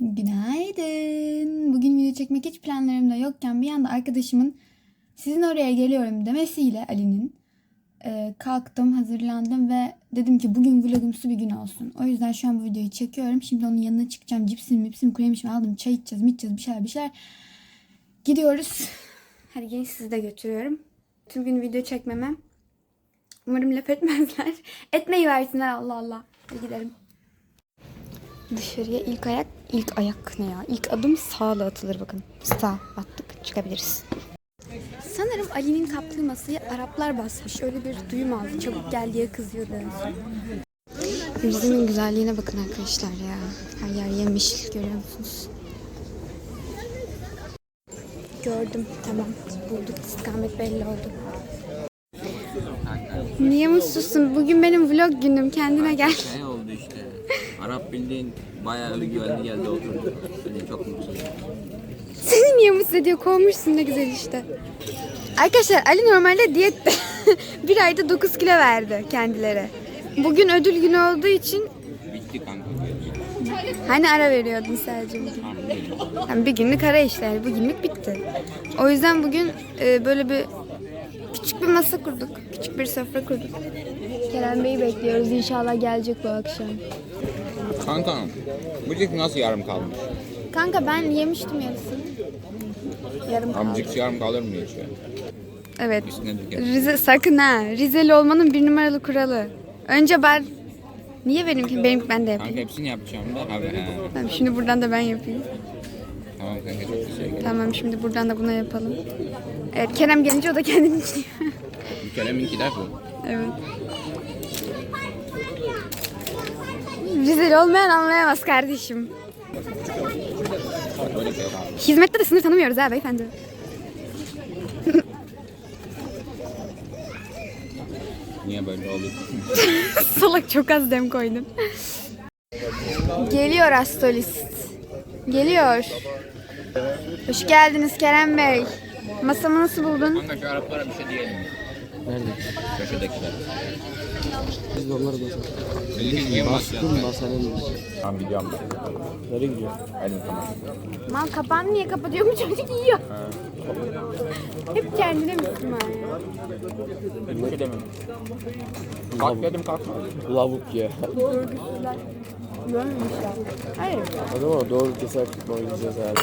Günaydın. Bugün video çekmek hiç planlarımda yokken bir anda arkadaşımın sizin oraya geliyorum demesiyle Ali'nin e, kalktım, hazırlandım ve dedim ki bugün vlogumsu bir gün olsun. O yüzden şu an bu videoyu çekiyorum. Şimdi onun yanına çıkacağım. Cipsim, mipsim, kuruyemişim aldım. Çay içeceğiz, mi içeceğiz, bir şeyler bir şeyler. Gidiyoruz. Hadi gelin sizi de götürüyorum. Tüm gün video çekmemem. Umarım laf etmezler. Etmeyi versinler Allah Allah. Hadi gidelim. Dışarıya ilk ayak, ilk ayak ne ya? İlk adım sağla atılır bakın. Sağ attık çıkabiliriz. Sanırım Ali'nin kaptığı masayı Araplar basmış. Öyle bir duyum aldı. Çabuk gel diye kızıyordu. Rize'nin güzelliğine bakın arkadaşlar ya. Her yer yemiş görüyor musunuz? Gördüm tamam bulduk istikamet belli oldu. Niye mutsuzsun? Bugün benim vlog günüm kendine gel. Arap bildiğin bayağı güvenli geldi oturdu. Hani çok mutsuz. Seni niye mutsuz ediyor? Kovmuşsun ne güzel işte. Arkadaşlar Ali normalde diyette. bir ayda 9 kilo verdi kendileri. Bugün ödül günü olduğu için Bitti kanka. hani ara veriyordun sadece bugün. Yani bir günlük ara işte yani bugünlük bitti. O yüzden bugün e, böyle bir küçük bir masa kurduk. Küçük bir sofra kurduk. Kerem Bey'i bekliyoruz. İnşallah gelecek bu akşam. Kanka bu cik nasıl yarım kalmış? Kanka ben yemiştim yarısını. Yarım kaldı. Amcık yarım kalır mı hiç ya? Evet. Üstüne. Rize sakın ha. Rizeli olmanın bir numaralı kuralı. Önce ben Niye benimki? Benim ben de Kanka yapayım. hepsini yapacağım da. Abi he. Tamam şimdi buradan da ben yapayım. Tamam kanka çok teşekkür ederim. Tamam şimdi buradan da buna yapalım. Evet Kerem gelince o da kendini içiyor. Bir Kerem'inki de bu. evet. Rizeli olmayan anlayamaz kardeşim. Hizmette de sınır tanımıyoruz ha beyefendi. Niye böyle oldu? Salak çok az dem koydum. Geliyor astrolist. Geliyor. Hoş geldiniz Kerem Bey. Masamı nasıl buldun? Kanka şu Araplara bir şey diyelim. Nerede? Köşedekiler. Biz de onları niye Baskın masanın Tamam biliyorum ben. Nereye gidiyor? Elini tamam. Mal kapağını niye kapatıyor bu çocuk yiyor. Hep kendine Müslüman ya. Bir şey demiyorum. Kalk dedim kalkma. Lavuk ya. Görgüsüzler. Görmemişler. Hayır. O zaman doğru kesertlik oynayacağız abi.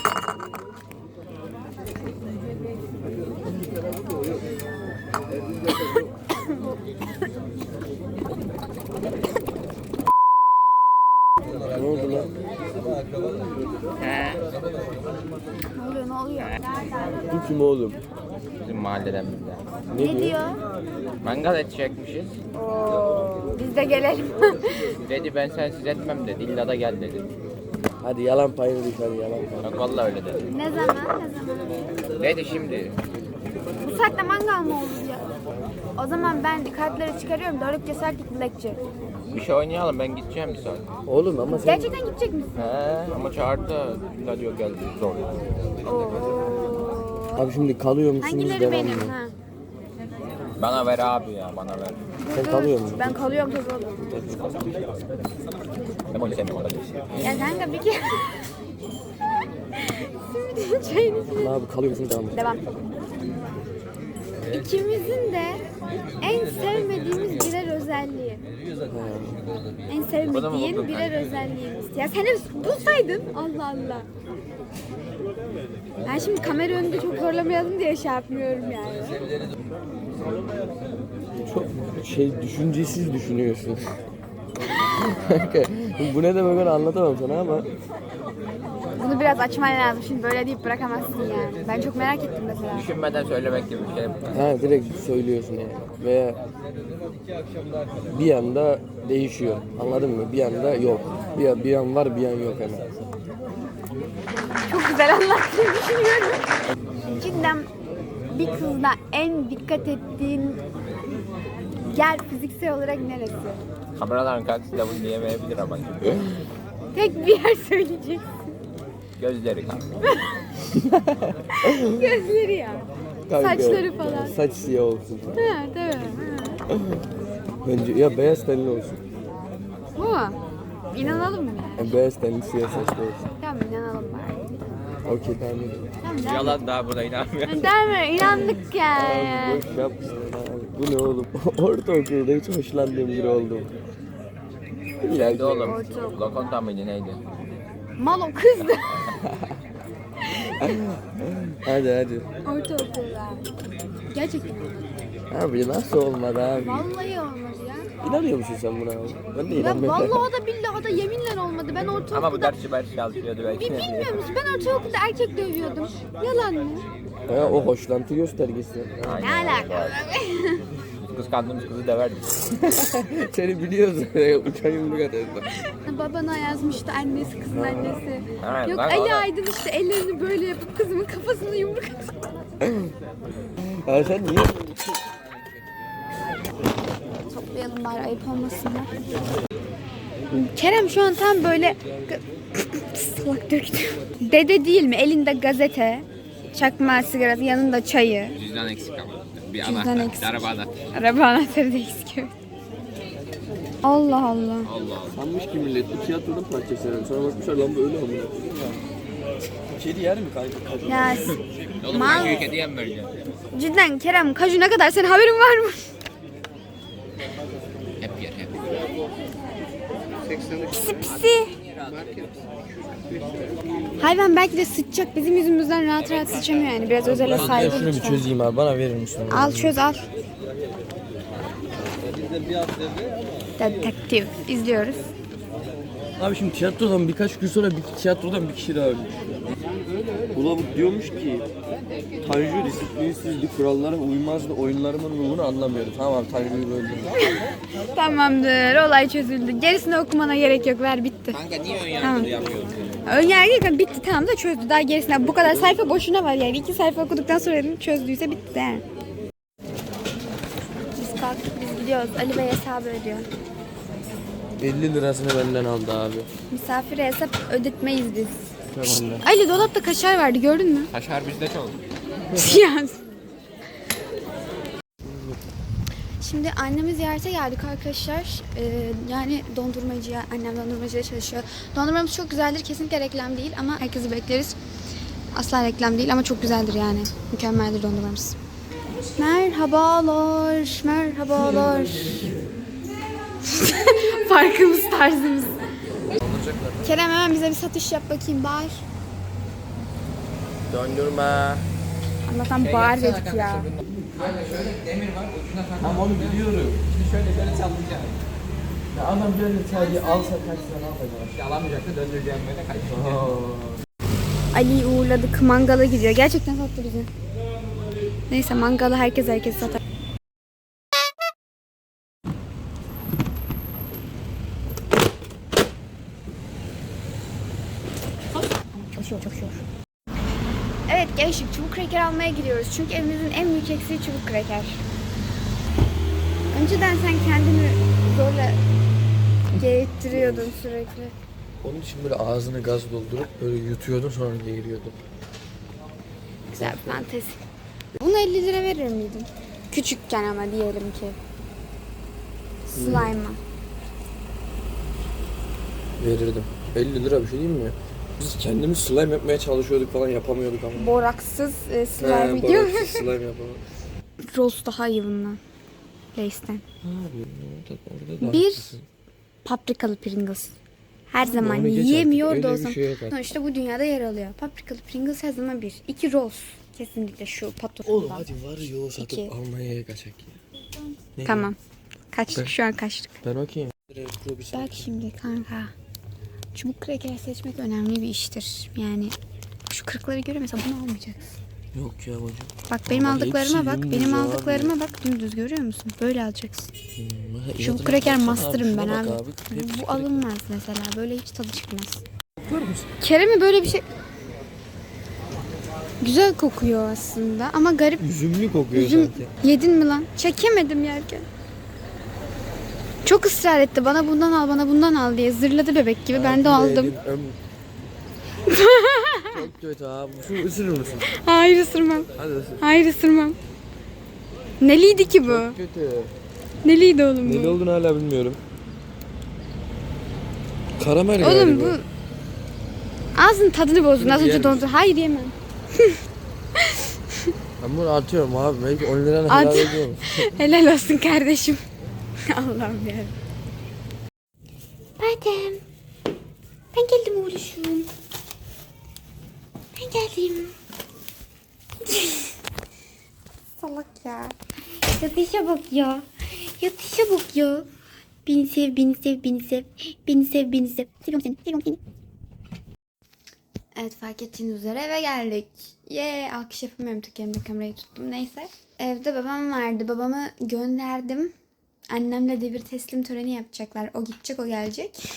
ne oldu lan? Ne oluyor ne oluyor? Bu kim oğlum? Bizim mahalleden biriler. Ne, Ne diyor? diyor? Mangal edecekmişiz. Oo, biz de gelelim. Dedi ben sensiz etmem dedi. İlla da gel dedi. Hadi yalan payını düş hadi yalan payını. Bak vallahi öyle dedi. ne zaman? Ne zaman? Dedi şimdi. Bu saatte mangal mı ya? O zaman ben kartları çıkarıyorum. Doğruluk cesaretlik dilekçe. Bir şey oynayalım ben gideceğim bir saat. Oğlum ama sen Gerçekten gidecek misin? He ama çağırdı da illa diyor geldi zor. Oo. Abi şimdi kalıyor musunuz Hangileri devam benim? mı? Ha. Bana ver abi ya bana ver. Sen kalıyor musun? Ben kalıyorum tabii oğlum. Ben onu sevmiyorum. Ya kanka bir kere... Simitin çayını içine- Abi kalıyorsun devam et. Devam. İkimizin de en sevmediğimiz birer özelliği. En sevmediğin birer özelliğimiz. Ya sen de bulsaydın. Allah Allah. Ben şimdi kamera önünde çok zorlamayalım diye şey yapmıyorum yani. Çok şey düşüncesiz düşünüyorsun. Bu ne demek onu anlatamam sana ama Bunu biraz açman lazım. Şimdi böyle deyip bırakamazsın yani. Ben çok merak ettim mesela. Düşünmeden söylemek gibi bir şey. ha direkt söylüyorsun yani. Veya bir anda değişiyor. Anladın mı? Bir anda yok. Bir, bir an var bir an yok hemen. Çok güzel anlattığını düşünüyorum. Cidden bir kızda en dikkat ettiğin yer fiziksel olarak neresi? Kameraların karşısında bunu diyemeyebilir ama. Tek bir yer söyleyeceksin. Gözleri kanka. Gözleri ya. Kanka, Saçları falan. Saç siyah olsun. Ha, değil mi? Ha. Bence ya beyaz tenli olsun. Bu mu? İnanalım mı yani? Yani beyaz tenli siyah saçlı olsun. Tamam Okey tamam. Yalan daha buna inanmıyorum. Değil mi? İnandık ya. Boş yapma abi. Bu ne oğlum? Ortaokulda hiç hoşlandığım biri oldum. Neydi oğlum? Lokonta mıydı neydi? Mal o kızdı. Hadi hadi. Ortaokulda. Gerçekten. Abi nasıl olmadı abi? Vallahi olmadı ya. İnanıyor musun sen buna abi? Ben de Ya inanmıyorum. vallahi da billahi da yeminle olmadı. Ben Ama bu ortaokulda... dersi belki çalışıyordu Bir belki. bilmiyor musun? Ben ortaokulda erkek dövüyordum. Yalan mı? Ha, o hoşlantı göstergesi. Ne alaka? Kıskandığımız kızı döverdik. Seni biliyoruz. Uçan yumruk atarız. Babana yazmıştı annesi kızın annesi. Ha, Yok Ali ona- Aydın işte ellerini böyle yapıp kızımın kafasına yumruk atıyor. Ya sen niye? Toplayalım bari ayıp olmasın ya. Kerem şu an tam böyle salak döktü. Dede değil mi? Elinde gazete, çakma sigarası, yanında çayı. Cüzdan eksik ama. Bir Cüzdan anahtar, eksik. bir araba anahtar. Araba anahtarı da eksik. evet. Allah Allah. Allah Allah. Sanmış ki millet bu tiyatronun parçası yani. Sonra bakmışlar lan böyle amına. Kedi yer mi kanka? Ya Oğlum Mal. hangi ülke diye mi vereceğim? cidden Kerem kaju ne kadar senin haberin var mı? Hep yer hep. Pisi pisi. Hayvan belki de sıçacak. Bizim yüzümüzden rahat rahat sıçamıyor yani. Biraz özele saygı şunu bir lütfen. çözeyim abi. Bana verir misin? Al çöz al. Detektif izliyoruz. Abi şimdi tiyatrodan birkaç gün sonra bir tiyatrodan bir kişi daha ölmüş. Bulavuk diyormuş ki Tanju disiplinsizdi, kurallara uymazdı, oyunlarımın ruhunu anlamıyordu. Tamam Tanju'yu öldürdüm. Tamamdır. Olay çözüldü. Gerisini okumana gerek yok. Ver bitti. Kanka niye ön Tamam. yargılı yapıyorsun? Önyargı bitti tamam da çözdü. Daha gerisine bu kadar sayfa boşuna var yani. iki sayfa okuduktan sonra dedim çözdüyse bitti. yani. Biz gidiyoruz. Ali Bey hesabı ödüyor. 50 lirasını benden aldı abi. Misafire hesap ödetmeyiz biz. Tamam. Ali dolapta kaşar vardı gördün mü? Kaşar bizde çok. Yani. Şimdi annemi ziyarete geldik arkadaşlar. Ee, yani dondurmacıya, annem dondurmacıda çalışıyor. Dondurmamız çok güzeldir. Kesinlikle reklam değil ama herkesi bekleriz. Asla reklam değil ama çok güzeldir yani. Mükemmeldir dondurmamız. Merhabalar, merhabalar. Farkımız tarzımız. Kerem hemen bize bir satış yap bakayım bağır. Döndürme. Allah'tan bağır dedik ya. Tamam onu biliyorum. Şimdi şöyle böyle sallayacaksın. Ya adam böyle sadece alsa kaç lira ne yapacak? Alamayacaktı döndüreceğim böyle kaçacak. Ali'yi uğurladık. Mangala gidiyor. Gerçekten sattı bizi. Neyse mangalı herkes herkes satar. Çalışıyor, çalışıyor. Evet gençlik çubuk kreker almaya gidiyoruz. Çünkü evimizin en büyük eksiği çubuk kreker. Önceden sen kendini zorla geğirttiriyordun sürekli. Onun için böyle ağzını gaz doldurup böyle yutuyordun sonra geğiriyordun. Güzel bir fantezi. Bunu 50 lira verir miydin? Küçükken ama diyelim ki. Slime'a. Verirdim. 50 lira bir şey değil mi? Biz kendimiz slime yapmaya çalışıyorduk falan yapamıyorduk ama. Boraksız e, slime He, video. boraksız slime yapamıyorduk. Rose daha iyi bundan. Orada daha Bir haklısın. paprikalı Pringles. Her zaman onu geç artık, yiyemiyor öyle da bir olsam. şey yok artık. Sonuçta bu dünyada yer alıyor. Paprikalı Pringles her zaman bir. İki Rose. Kesinlikle şu patosundan. Oğlum hadi var yolu satıp İki. Almanya'ya kaçak ya. Tamam. Kaçtık Ben- şu an kaçtık. Ben okeyim. Bak şimdi kanka. Çubuk kreker seçmek önemli bir iştir. Yani şu kırıkları görüyor mesela bunu almayacaksın. Yok ya hocam. Bak benim Ama aldıklarıma hepsi bak. dümdüz Benim abi. aldıklarıma bak. Dümdüz görüyor musun? Böyle alacaksın. Hmm, Çubuk ya kreker master'ım ben abi. Bu alınmaz mesela. Böyle hiç tadı çıkmaz. Kerem'e böyle bir şey... Güzel kokuyor aslında ama garip. Üzümlü kokuyor Üzüm sanki. yedin mi lan? Çekemedim yerken. Çok ısrar etti. Bana bundan al, bana bundan al diye. Zırladı bebek gibi. Ben de aldım. Çok kötü abi. Şunu ısırır mısın? Hayır ısırmam. Hadi ısır. Hayır ısırmam. Neliydi ki bu? Kötü. Neliydi oğlum bu? olduğunu hala bilmiyorum. Karamel Oğlum galiba. bu Ağzının tadını bozdun. Az önce dondu. Hayır yemem. Ben bunu atıyorum abi. Belki 10 liranı At. helal ediyorum. Helal olsun kardeşim. Allah'ım ya. Badem. Ben geldim oğluşum. Ben geldim. Salak ya. Yatışa bak ya. Yatışa bak ya. Beni sev, beni sev, beni sev. Beni sev, beni sev. Seviyorum seni, seviyorum seni. Evet fark ettiğiniz üzere eve geldik. Ye alkış yapamıyorum tek kamerayı tuttum. Neyse. Evde babam vardı. Babamı gönderdim. Annemle devir teslim töreni yapacaklar. O gidecek o gelecek.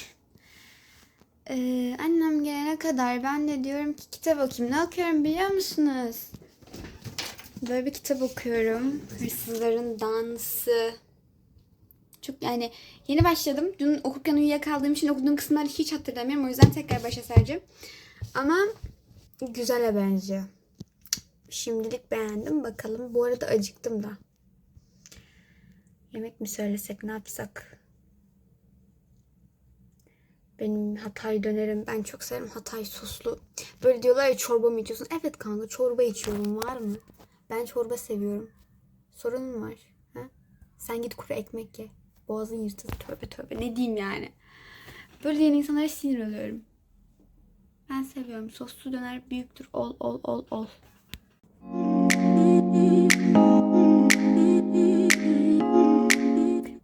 Ee, annem gelene kadar ben de diyorum ki kitap okuyayım. Ne okuyorum biliyor musunuz? Böyle bir kitap okuyorum. Hırsızların Dansı. Çok yani yeni başladım. Dün okurken uyuyakaldığım için okuduğum kısımları hiç hatırlamıyorum. O yüzden tekrar başa saracağım. Ama güzele benziyor. Şimdilik beğendim. Bakalım. Bu arada acıktım da. Yemek mi söylesek ne yapsak? Benim Hatay dönerim. Ben çok severim Hatay soslu. Böyle diyorlar ya çorba mı içiyorsun? Evet kanka çorba içiyorum. Var mı? Ben çorba seviyorum. Sorun mu var? Ha? Sen git kuru ekmek ye. Boğazın yırtılır. Tövbe tövbe. Ne diyeyim yani? Böyle diyen insanlara sinir oluyorum. Ben seviyorum. Soslu döner büyüktür. Ol ol ol ol.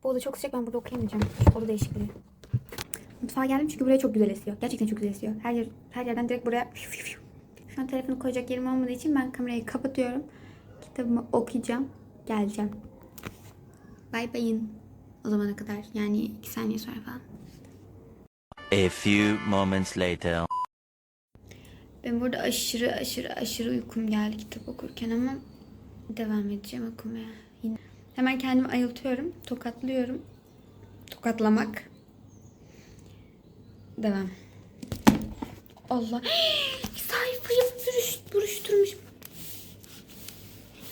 Bu oda çok sıcak. Ben burada okuyamayacağım. Şu oda değişikliği. Mutfağa geldim çünkü buraya çok güzel esiyor. Gerçekten çok güzel esiyor. Her yer, her yerden direkt buraya şu an telefonu koyacak yerim olmadığı için ben kamerayı kapatıyorum. Kitabımı okuyacağım. Geleceğim. Bay bayın. O zamana kadar. Yani iki saniye sonra falan. A few moments later. Ben burada aşırı aşırı aşırı uykum geldi kitap okurken ama devam edeceğim okumaya. Yine. Hemen kendimi ayıltıyorum. Tokatlıyorum. Tokatlamak. Devam. Allah. Sayfayı buruş, buruşturmuş.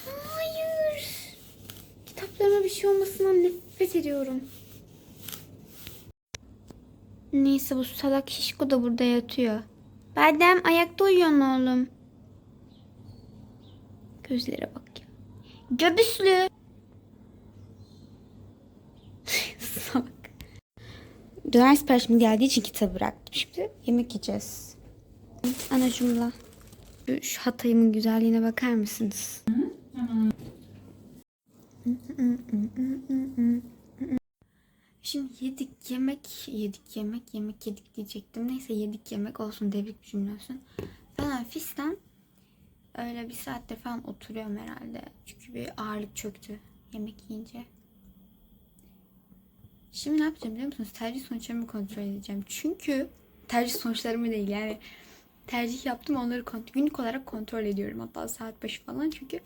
Hayır. Kitaplarıma bir şey olmasından nefret ediyorum. Neyse bu salak şişko da burada yatıyor. Badem ayakta uyuyorsun oğlum. Gözlere bak ya. Göbüslü. Salak. Döner siparişim geldiği için kitabı bıraktım. Şimdi yemek yiyeceğiz. Anacımla. Şu Hatay'ımın güzelliğine bakar mısınız? Şimdi yedik yemek, yedik yemek, yemek yedik diyecektim. Neyse yedik yemek olsun devrik bir cümle olsun. Ben ofisten öyle bir saattir falan oturuyorum herhalde. Çünkü bir ağırlık çöktü yemek yiyince. Şimdi ne yapacağım biliyor musunuz? Tercih sonuçlarımı kontrol edeceğim. Çünkü tercih sonuçlarımı değil yani tercih yaptım onları kont günlük olarak kontrol ediyorum. Hatta saat başı falan çünkü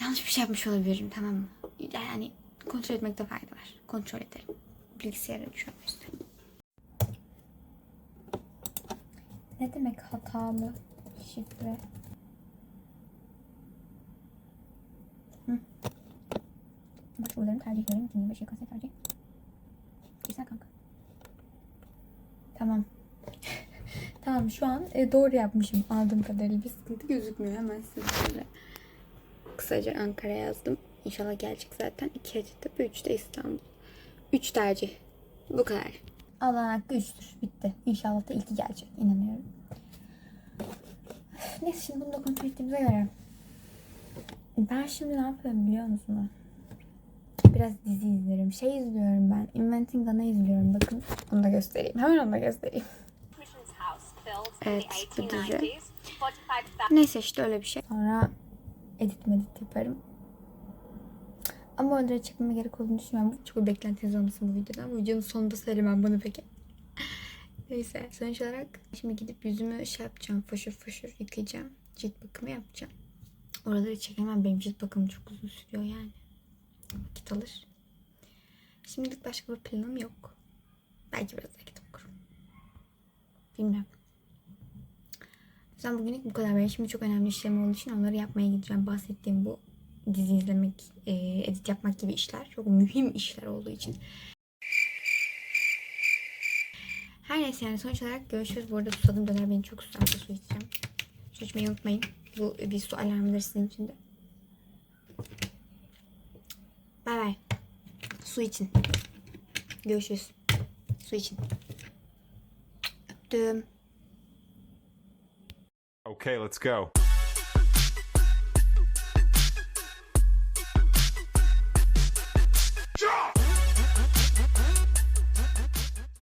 yanlış bir şey yapmış olabilirim tamam mı? Yani kontrol etmekte fayda var. Kontrol ederim. Bilgisayara düşüyorum işte. Ne demek hatalı şifre? Hı. Başvurularım tercihlerim 2025 YKS tercih. Güzel kanka. Tamam. tamam şu an e, doğru yapmışım aldığım kadarıyla bir sıkıntı gözükmüyor. Hemen size kısaca Ankara yazdım. İnşallah gelecek zaten. 2 Hacettepe, 3 de İstanbul. 3 tercih. Bu kadar. Allah'ın hakkı 3'tür. Bitti. İnşallah da ilki gelecek. İnanıyorum. Neyse şimdi bunu da kontrol ettiğimize göre. Ben şimdi ne yapıyorum biliyor musunuz? Biraz dizi izlerim. Şey izliyorum ben. Inventing Anna izliyorum. Bakın onu da göstereyim. Hemen onu da göstereyim. Evet, bu dizi. Neyse işte öyle bir şey. Sonra edit medit yaparım. Ama öyle çekmeme gerek olduğunu düşünmüyorum. Çok beklentiniz olmasın bu videodan. Bu videonun sonunda söylemem bunu peki. Neyse sonuç olarak şimdi gidip yüzümü şey yapacağım. Foşur foşur yıkayacağım. Cilt bakımı yapacağım. Oraları çekemem. Benim cilt bakımım çok uzun sürüyor yani. Vakit alır. Şimdilik başka bir planım yok. Belki biraz daha kitap okurum. Bilmiyorum. O yüzden bugünlük bu kadar. Benim şimdi çok önemli işlerim olduğu için onları yapmaya gideceğim. Bahsettiğim bu dizi izlemek, e, edit yapmak gibi işler. Çok mühim işler olduğu için. Her neyse yani sonuç olarak görüşürüz. Bu arada susadım döner beni çok susarsa su içeceğim. Su içmeyi unutmayın. Bu bir su alarmıdır sizin için de. Bay bay. Su için. Görüşürüz. Su için. Öptüm. Okay, let's go.